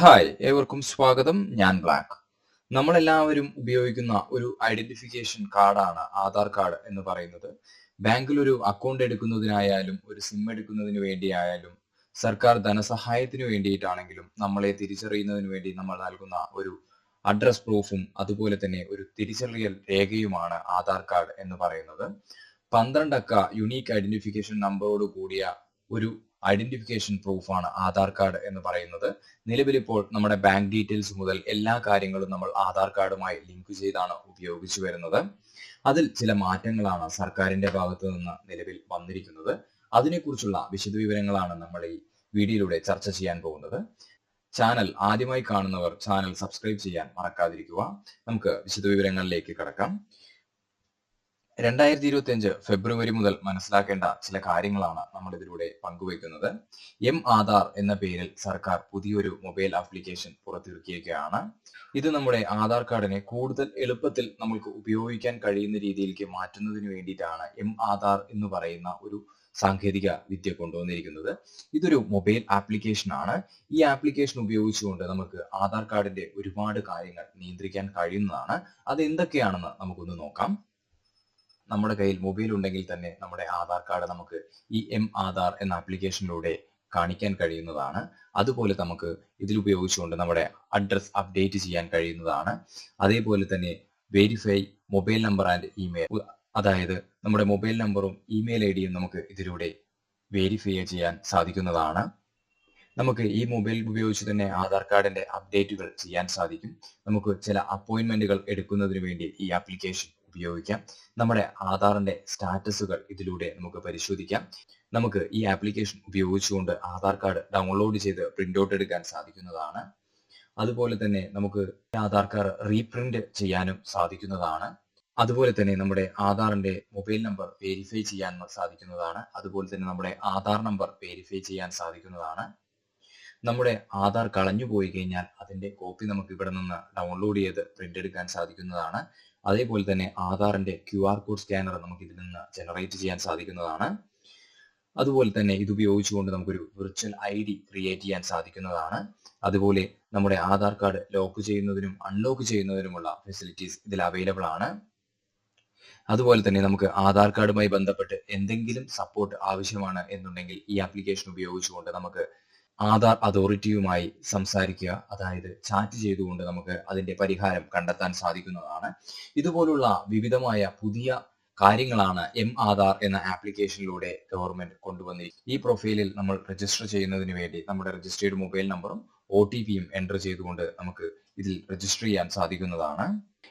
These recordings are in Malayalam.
ഹായ് ഏവർക്കും സ്വാഗതം. ഞാൻ ബ്ലാക്ക്. നമ്മളെല്ലാവരും ഉപയോഗിക്കുന്ന ഒരു ഐഡന്റിഫിക്കേഷൻ കാർഡാണ് ആധാർ കാർഡ് എന്ന് പറയുന്നത്. ബാങ്കിൽ ഒരു അക്കൗണ്ട് എടുക്കുന്നതിനായാലും ഒരു സിം എടുക്കുന്നതിന് വേണ്ടിയായാലും സർക്കാർ ധനസഹായത്തിന് വേണ്ടിയിട്ടാണെങ്കിലും നമ്മളെ തിരിച്ചറിയുന്നതിന് വേണ്ടി നമ്മൾ നൽകുന്ന ഒരു അഡ്രസ് പ്രൂഫും അതുപോലെ തന്നെ ഒരു തിരിച്ചറിയൽ രേഖയുമാണ് ആധാർ കാർഡ് എന്ന് പറയുന്നത്. പന്ത്രണ്ടക്ക യുണീക്ക് ഐഡന്റിഫിക്കേഷൻ നമ്പറോട് കൂടിയ ഒരു ഐഡന്റിഫിക്കേഷൻ പ്രൂഫാണ് ആധാർ കാർഡ് എന്ന് പറയുന്നത്. നിലവിലിപ്പോൾ നമ്മുടെ ബാങ്ക് ഡീറ്റെയിൽസ് മുതൽ എല്ലാ കാര്യങ്ങളും നമ്മൾ ആധാർ കാർഡുമായി ലിങ്ക് ചെയ്താണ് ഉപയോഗിച്ചു വരുന്നത്. അതിൽ ചില മാറ്റങ്ങളാണ് സർക്കാരിന്റെ ഭാഗത്തു നിന്ന് നിലവിൽ വന്നിരിക്കുന്നത്. അതിനെക്കുറിച്ചുള്ള വിശദവിവരങ്ങളാണ് നമ്മൾ ഈ വീഡിയോയിലൂടെ ചർച്ച ചെയ്യാൻ പോകുന്നത്. ചാനൽ ആദ്യമായി കാണുന്നവർ ചാനൽ സബ്സ്ക്രൈബ് ചെയ്യാൻ മറക്കാതിരിക്കുക. നമുക്ക് വിശദവിവരങ്ങളിലേക്ക് കടക്കാം. രണ്ടായിരത്തി ഇരുപത്തി അഞ്ച് ഫെബ്രുവരി മുതൽ മനസ്സിലാക്കേണ്ട ചില കാര്യങ്ങളാണ് നമ്മൾ ഇതിലൂടെ പങ്കുവയ്ക്കുന്നത്. എം ആധാർ എന്ന പേരിൽ സർക്കാർ പുതിയൊരു മൊബൈൽ ആപ്ലിക്കേഷൻ പുറത്തിറക്കിയിരിക്കുകയാണ്. ഇത് നമ്മുടെ ആധാർ കാർഡിനെ കൂടുതൽ എളുപ്പത്തിൽ നമ്മൾക്ക് ഉപയോഗിക്കാൻ കഴിയുന്ന രീതിയിലേക്ക് മാറ്റുന്നതിന് വേണ്ടിയിട്ടാണ് എം ആധാർ എന്ന് പറയുന്ന ഒരു സാങ്കേതിക വിദ്യ കൊണ്ടുവന്നിരിക്കുന്നത്. ഇതൊരു മൊബൈൽ ആപ്ലിക്കേഷൻ ആണ് ഈ ആപ്ലിക്കേഷൻ ഉപയോഗിച്ചുകൊണ്ട് നമുക്ക് ആധാർ കാർഡിന്റെ ഒരുപാട് കാര്യങ്ങൾ നിയന്ത്രിക്കാൻ കഴിയുന്നതാണ്. അത് എന്തൊക്കെയാണെന്ന് നമുക്കൊന്ന് നോക്കാം. നമ്മുടെ കയ്യിൽ മൊബൈൽ ഉണ്ടെങ്കിൽ തന്നെ നമ്മുടെ ആധാർ കാർഡ് നമുക്ക് ഈ എം ആധാർ എന്ന ആപ്ലിക്കേഷനിലൂടെ കാണിക്കാൻ കഴിയുന്നതാണ്. അതുപോലെ നമുക്ക് ഇതിൽ ഉപയോഗിച്ചുകൊണ്ട് നമ്മുടെ അഡ്രസ് അപ്ഡേറ്റ് ചെയ്യാൻ കഴിയുന്നതാണ്. അതേപോലെ തന്നെ verify mobile number and email അതായത് നമ്മുടെ മൊബൈൽ നമ്പറും ഇമെയിൽ ഐ ഡിയും നമുക്ക് ഇതിലൂടെ വെരിഫൈ ചെയ്യാൻ സാധിക്കുന്നതാണ്. നമുക്ക് ഈ മൊബൈൽ ഉപയോഗിച്ച് തന്നെ ആധാർ കാർഡിന്റെ അപ്ഡേറ്റുകൾ ചെയ്യാൻ സാധിക്കും. നമുക്ക് ചില അപ്പോയിന്റ്മെന്റുകൾ എടുക്കുന്നതിന് വേണ്ടി ഈ ആപ്ലിക്കേഷൻ ഉപയോഗിക്കാം. നമ്മുടെ ആധാറിന്റെ സ്റ്റാറ്റസുകൾ ഇതിലൂടെ നമുക്ക് പരിശോധിക്കാം. നമുക്ക് ഈ ആപ്ലിക്കേഷൻ ഉപയോഗിച്ചുകൊണ്ട് ആധാർ കാർഡ് ഡൗൺലോഡ് ചെയ്ത് പ്രിന്റ് ഔട്ട് എടുക്കാൻ സാധിക്കുന്നതാണ്. അതുപോലെ തന്നെ നമുക്ക് ആധാർ കാർഡ് റീപ്രിന്റ് ചെയ്യാനും സാധിക്കുന്നതാണ്. അതുപോലെ തന്നെ നമ്മുടെ ആധാറിന്റെ മൊബൈൽ നമ്പർ വെരിഫൈ ചെയ്യാൻ സാധിക്കുന്നതാണ്. അതുപോലെ തന്നെ നമ്മുടെ ആധാർ നമ്പർ വെരിഫൈ ചെയ്യാൻ സാധിക്കുന്നതാണ്. നമ്മുടെ ആധാർ കളഞ്ഞു പോയി കഴിഞ്ഞാൽ അതിന്റെ കോപ്പി നമുക്ക് ഇവിടെ നിന്ന് ഡൗൺലോഡ് ചെയ്ത് പ്രിന്റ് എടുക്കാൻ സാധിക്കുന്നതാണ്. അതേപോലെ തന്നെ ആധാറിന്റെ ക്യു ആർ കോഡ് സ്കാനർ നമുക്ക് ഇതിൽ നിന്ന് ജനറേറ്റ് ചെയ്യാൻ സാധിക്കുന്നതാണ്. അതുപോലെ തന്നെ ഇത് ഉപയോഗിച്ചുകൊണ്ട് നമുക്കൊരു വിർച്വൽ ഐ ഡി ക്രിയേറ്റ് ചെയ്യാൻ സാധിക്കുന്നതാണ്. അതുപോലെ നമ്മുടെ ആധാർ കാർഡ് ലോക്ക് ചെയ്യുന്നതിനും അൺലോക്ക് ചെയ്യുന്നതിനുമുള്ള ഫെസിലിറ്റീസ് ഇതിൽ അവൈലബിൾ ആണ്. അതുപോലെ തന്നെ നമുക്ക് ആധാർ കാർഡുമായി ബന്ധപ്പെട്ട് എന്തെങ്കിലും സപ്പോർട്ട് ആവശ്യമാണ് എന്നുണ്ടെങ്കിൽ ഈ ആപ്ലിക്കേഷൻ ഉപയോഗിച്ചുകൊണ്ട് നമുക്ക് ആധാർ അതോറിറ്റിയുമായി സംസാരിക്കുക അതായത് ചാറ്റ് ചെയ്തുകൊണ്ട് നമുക്ക് അതിന്റെ പരിഹാരം കണ്ടെത്താൻ സാധിക്കുന്നതാണ്. ഇതുപോലുള്ള വിവിധമായ പുതിയ കാര്യങ്ങളാണ് എം ആധാർ എന്ന ആപ്ലിക്കേഷനിലൂടെ ഗവൺമെന്റ് കൊണ്ടുവന്നിരിക്കുന്നത്. ഈ പ്രൊഫൈലിൽ നമ്മൾ രജിസ്റ്റർ ചെയ്യുന്നതിന് വേണ്ടി നമ്മുടെ രജിസ്റ്റേർഡ് മൊബൈൽ നമ്പറും ഒ ടി പിയും എന്റർ ചെയ്തുകൊണ്ട് നമുക്ക് ഇതിൽ രജിസ്റ്റർ ചെയ്യാൻ സാധിക്കുന്നതാണ്.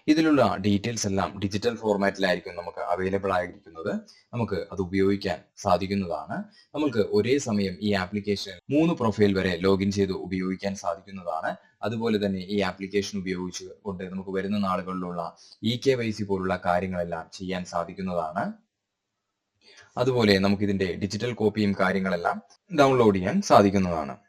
ഇതിലുള്ള ഡീറ്റെയിൽസ് എല്ലാം ഡിജിറ്റൽ ഫോർമാറ്റിലായിരിക്കും നമുക്ക് അവൈലബിൾ ആയിരിക്കുന്നത്. നമുക്ക് അത് ഉപയോഗിക്കാൻ സാധിക്കുന്നതാണ്. നമുക്ക് ഒരേ സമയം ഈ ആപ്ലിക്കേഷൻ മൂന്ന് പ്രൊഫൈൽ വരെ ലോഗിൻ ചെയ്ത് ഉപയോഗിക്കാൻ സാധിക്കുന്നതാണ്. അതുപോലെ തന്നെ ഈ ആപ്ലിക്കേഷൻ ഉപയോഗിച്ച് കൊണ്ട് നമുക്ക് വരുന്ന നാളുകളിലുള്ള ഇ കെ വൈ സി പോലുള്ള കാര്യങ്ങളെല്ലാം ചെയ്യാൻ സാധിക്കുന്നതാണ്. അതുപോലെ നമുക്ക് ഇതിന്റെ ഡിജിറ്റൽ കോപ്പിയും കാര്യങ്ങളെല്ലാം ഡൗൺലോഡ് ചെയ്യാൻ സാധിക്കുന്നതാണ്.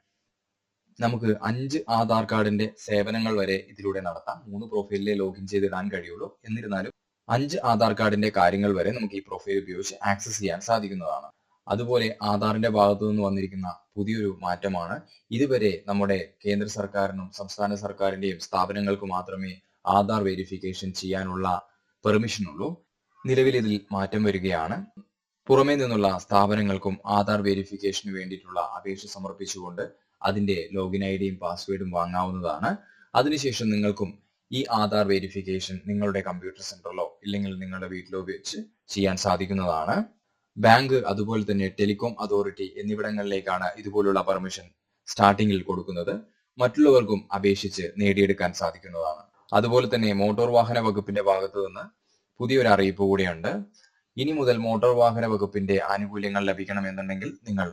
നമുക്ക് അഞ്ച് ആധാർ കാർഡിന്റെ സേവനങ്ങൾ വരെ ഇതിലൂടെ നടത്താം. മൂന്ന് പ്രൊഫൈലിലെ ലോഗിൻ ചെയ്തിടാൻ കഴിയുള്ളൂ. എന്നിരുന്നാലും അഞ്ച് ആധാർ കാർഡിന്റെ കാര്യങ്ങൾ വരെ നമുക്ക് ഈ പ്രൊഫൈൽ ഉപയോഗിച്ച് ആക്സസ് ചെയ്യാൻ സാധിക്കുന്നതാണ്. അതുപോലെ ആധാറിന്റെ ഭാഗത്തു നിന്ന് വന്നിരിക്കുന്ന പുതിയൊരു മാറ്റമാണ്. ഇതുവരെ നമ്മുടെ കേന്ദ്ര സർക്കാരിനും സംസ്ഥാന സർക്കാരിന്റെയും സ്ഥാപനങ്ങൾക്ക് മാത്രമേ ആധാർ വെരിഫിക്കേഷൻ ചെയ്യാനുള്ള പെർമിഷൻ ഉള്ളൂ. നിലവിൽ ഇതിൽ മാറ്റം വരികയാണ്. പുറമേ നിന്നുള്ള സ്ഥാപനങ്ങൾക്കും ആധാർ വെരിഫിക്കേഷന് വേണ്ടിയിട്ടുള്ള അപേക്ഷ സമർപ്പിച്ചുകൊണ്ട് അതിന്റെ ലോഗിൻ ഐ ഡിയും പാസ്വേഡും വാങ്ങാവുന്നതാണ്. അതിനുശേഷം നിങ്ങൾക്കും ഈ ആധാർ വെരിഫിക്കേഷൻ നിങ്ങളുടെ കമ്പ്യൂട്ടർ സെന്ററിലോ ഇല്ലെങ്കിൽ നിങ്ങളുടെ വീട്ടിലോ വെച്ച് ചെയ്യാൻ സാധിക്കുന്നതാണ്. ബാങ്ക് അതുപോലെ തന്നെ ടെലികോം അതോറിറ്റി എന്നിവിടങ്ങളിലേക്കാണ് ഇതുപോലുള്ള പെർമിഷൻ സ്റ്റാർട്ടിങ്ങിൽ കൊടുക്കുന്നത്. മറ്റുള്ളവർക്കും അപേക്ഷിച്ച് നേടിയെടുക്കാൻ സാധിക്കുന്നതാണ്. അതുപോലെ തന്നെ മോട്ടോർ വാഹന വകുപ്പിന്റെ ഭാഗത്തു നിന്ന് പുതിയൊരു അറിയിപ്പ് കൂടിയുണ്ട്. ഇനി മുതൽ മോട്ടോർ വാഹന വകുപ്പിന്റെ ആനുകൂല്യങ്ങൾ ലഭിക്കണമെന്നുണ്ടെങ്കിൽ നിങ്ങൾ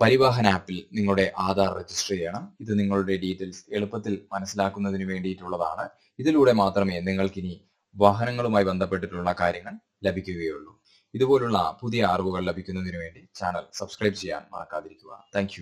പരിവാഹൻ ആപ്പിൽ നിങ്ങളുടെ ആധാർ രജിസ്റ്റർ ചെയ്യണം. ഇത് നിങ്ങളുടെ ഡീറ്റെയിൽസ് എളുപ്പത്തിൽ മനസ്സിലാക്കുന്നതിന് വേണ്ടിയിട്ടുള്ളതാണ്. ഇതിലൂടെ മാത്രമേ നിങ്ങൾക്കിനി വാഹനങ്ങളുമായി ബന്ധപ്പെട്ടിട്ടുള്ള കാര്യങ്ങൾ ലഭിക്കുകയുള്ളൂ. ഇതുപോലുള്ള പുതിയ അറിവുകൾ ലഭിക്കുന്നതിന് വേണ്ടി ചാനൽ സബ്സ്ക്രൈബ് ചെയ്യാൻ മറക്കാതിരിക്കുക. താങ്ക്